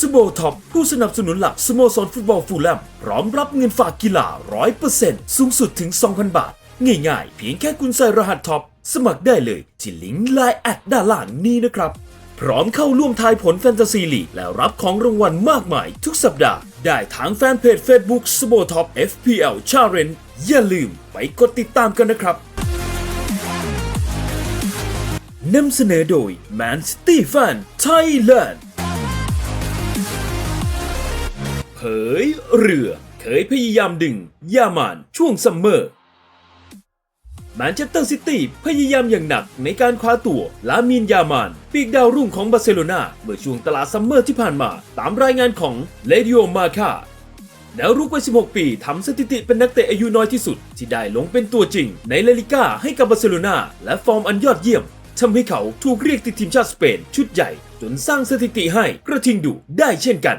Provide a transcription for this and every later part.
สโบท็อปผู้สนับสนุนหลักสโมสรฟุตบอลฟูลแลมพร้อมรับเงินฝากกีฬา 100%สูงสุดถึง 2,000 บาท ง่ายๆ เพียงแค่คุณใส่รหัสท็อป สมัครได้เลยที่ลิงก์ไลน์แอดด้านล่างนี้นะครับ พร้อมเข้าร่วมทายผลแฟนตาซีลีกและรับของรางวัลมากมายทุกสัปดาห์ ได้ทางแฟนเพจ Facebook s b o t o p FPL Challenge อย่าลืมไปกดติดตามกันนะครับนำเสนอโดย Man City Fan Thailand เผยเรือเคยพยายามดึง ยามานช่วงซัมเมอร์แมนเชสเตอร์ซิตี้พยายามอย่างหนักในการคว้าตัวลามินยามาน ปีกดาวรุ่งของบาร์เซโลนาเมื่อช่วงตลาดซัมเมอร์ที่ผ่านมาตามรายงานของเลดิโอมาคาแนวรุกวัย 16 ปีทำสถิติเป็นนักเตะอายุน้อยที่สุด ที่ได้ลงเป็นตัวจริง ในลาลิก้าให้กับบาร์เซโลนาและฟอร์มอันยอดเยี่ยมทำให้เขาถูกเรียกติดทีมชาติสเปนชุดใหญ่ จนสร้างสถิติให้กระทิงดุได้เช่นกัน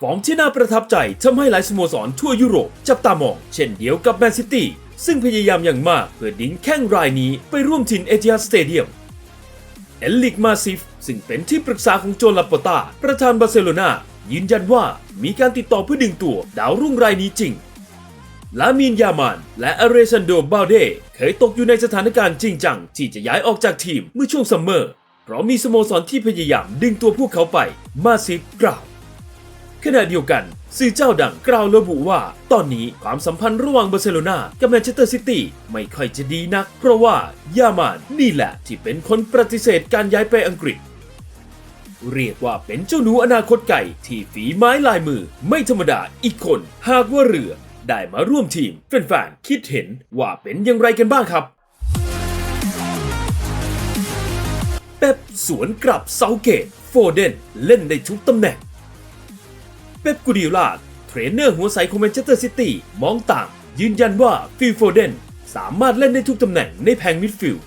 ฟอร์มที่น่าประทับใจทำให้หลายสโมสรทั่วยุโรปจับตามอง เช่นเดียวกับแมนซิตี้ซึ่งพยายามอย่างมากเพื่อดิ้งแข้งรายนี้ไปร่วมทีมเอเจียสเตเดียมเอลิกมาซิฟซึ่งเป็นที่ปรึกษาของโจลาปอตาประธานบาร์เซโลนายืนยันว่ามีการติดต่อเพื่อดึงตัวดาวรุ่งรายนี้จริง ลามินยามาน และอเรซันโดบาเดเคยตกอยู่ในสถานการณ์จริงจัง ที่จะย้ายออกจากทีมเมื่อช่วงซัมเมอร์ เพราะมีสโมสรที่พยายามดึงตัวพวกเขาไปมาซิฟกล่าว ขณะเดียวกันสื่อเจ้าดังกล่าวระบุว่า ตอนนี้ความสัมพันธ์ระหว่างบาร์เซโลนากับแมนเชสเตอร์ซิตี้ไม่ค่อยจะดีนัก เพราะว่ายามานนี่แหละที่เป็นคนปฏิเสธการย้ายไปอังกฤษ เรียกว่าเป็นเจ้าหนูอนาคตไก่ที่ฝีไม้ลายมือ ไม่ธรรมดาอีกคน หากว่าเรือ ได้มาร่วมทีมแฟนๆคิดเห็นว่าเป็นอย่างไรกันบ้างครับเป๊ปสวนกลับเซาเกตโฟเดนเล่นได้ทุกตำแหน่ง ป๊ปกูดิโอลาเทรนเนอร์หัวใสของแมนเชสเตอร์ซิตี้มองต่าง ยืนยันว่าฟิลโฟเดนสามารถเล่นได้ทุกตำแหน่งในแผงมิดฟิลด์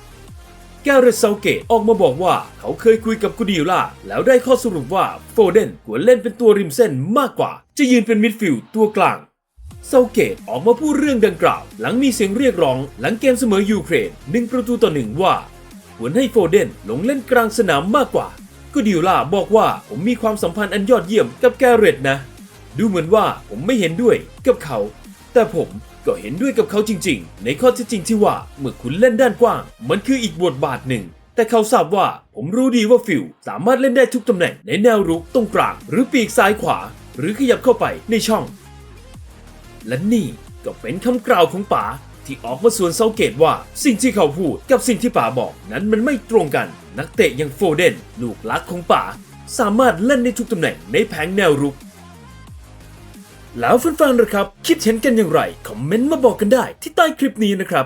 แกเรตเซาเกตออกมาบอกว่าเขาเคยคุยกับกูดิโอลาแล้วได้ข้อสรุปว่าโฟเดนควรเล่นเป็นตัวริมเส้นมากกว่า จะยืนเป็นมิดฟิลด์ตัวกลางเซาเกตออกมาพูดเรื่องดังกล่าว หลังมีเสียงเรียกร้อง หลังเกมเสมอยูเครนหนึ่งประตูต่อหนึ่งว่าควรให้โฟเดนลงเล่นกลางสนามมากกว่า กูดิโอลาบอกว่าผมมีความสัมพันธ์อันยอดเยี่ยมกับแกเรตนะ ดูเหมือนว่าผมไม่เห็นด้วยกับเขา แต่ผมก็เห็นด้วยกับเขาจริง ๆ ในข้อเท็จจริงที่ว่าเมื่อคุณเล่นด้านกว้าง มันคืออีกบทบาทหนึ่ง แต่เขาทราบว่าผมรู้ดีว่าฟิลสามารถเล่นได้ทุกตำแหน่งในแนวรุกตรงกลาง หรือปีกซ้ายขวา หรือขยับเข้าไปในช่อง และนี่ก็เป็นคำกล่าวของป๋า ที่ออกมาสวนเซาเกตว่า สิ่งที่เขาพูดกับสิ่งที่ป๋าบอกนั้นมันไม่ตรงกัน นักเตะอย่างโฟเดน ลูกรักของป๋าสามารถเล่นในทุกตำแหน่งในแผงแนวรุก แล้วแฟนๆนะครับ คิดเห็นกันอย่างไร คอมเมนต์มาบอกกันได้ที่ใต้คลิปนี้นะครับ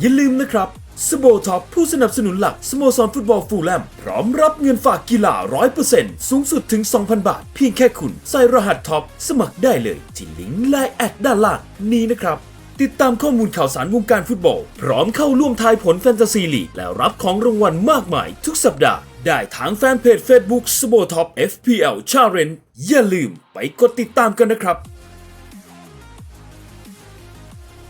อย่าลืมนะครับ สโบท็อปผู้สนับสนุนหลักสโมสรฟุตบอลฟูลแลมพร้อมรับเงินฝากกีฬา 100%สูงสุดถึง 2,000 บาท เพียงแค่คุณใส่รหัสท็อปสมัครได้เลยที่ลิงก์ไลน์แอดด้านล่างนี้นะครับ ติดตามข้อมูลข่าวสารวงการฟุตบอล พร้อมเข้าร่วมทายผลแฟนตาซีลีกและรับของรางวัลมากมายทุกสัปดาห์ ได้ทางแฟนเพจ Facebook s b o t o p FPL Challenge อย่าลืมไปกดติดตามกันนะครับ